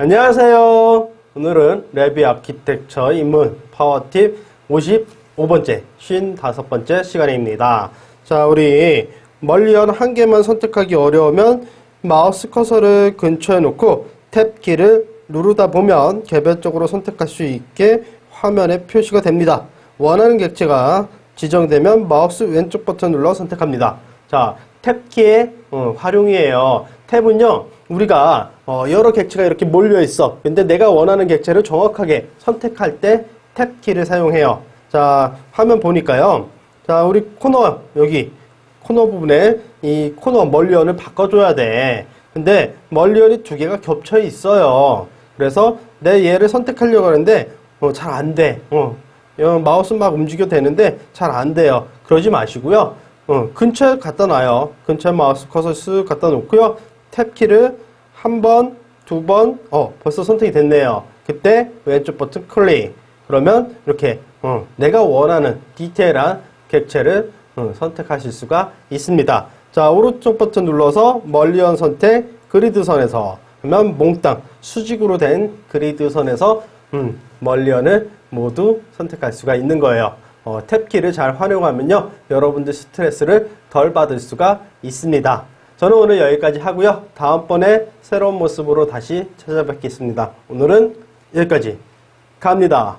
안녕하세요. 오늘은 레비 아키텍처 입문 파워팁 55번째, 55번째 시간입니다. 자, 우리 멀리한 한 개만 선택하기 어려우면 마우스 커서를 근처에 놓고 탭키를 누르다 보면 개별적으로 선택할 수 있게 화면에 표시가 됩니다. 원하는 객체가 지정되면 마우스 왼쪽 버튼 눌러 선택합니다. 자, 탭키의 어, 활용이에요. 탭은요, 우리가 어, 여러 객체가 이렇게 몰려 있어. 근데 내가 원하는 객체를 정확하게 선택할 때 탭키를 사용해요. 자, 화면 보니까요. 자, 우리 코너 여기 코너 부분에 이 코너 멀리언을 바꿔줘야 돼. 근데 멀리언이 두 개가 겹쳐 있어요. 그래서 내 얘를 선택하려고 하는데 어, 잘 안 돼. 어, 어, 마우스 막 움직여 되는데 잘 안 돼요. 그러지 마시고요. 어, 근처에 갖다 놔요. 근처에 마우스 커서 쓱 갖다 놓고요. 탭키를 한 번, 두 번, 어, 벌써 선택이 됐네요. 그때 왼쪽 버튼 클릭. 그러면 이렇게 어, 내가 원하는 디테일한 객체를 어, 선택하실 수가 있습니다. 자, 오른쪽 버튼 눌러서 멀리언 선택, 그리드 선에서 그러면 몽땅 수직으로 된 그리드 선에서 음, 멀리언을 모두 선택할 수가 있는 거예요. 어, 탭키를 잘 활용하면요, 여러분들 스트레스를 덜 받을 수가 있습니다. 저는 오늘 여기까지 하고요. 다음번에 새로운 모습으로 다시 찾아뵙겠습니다. 오늘은 여기까지 갑니다.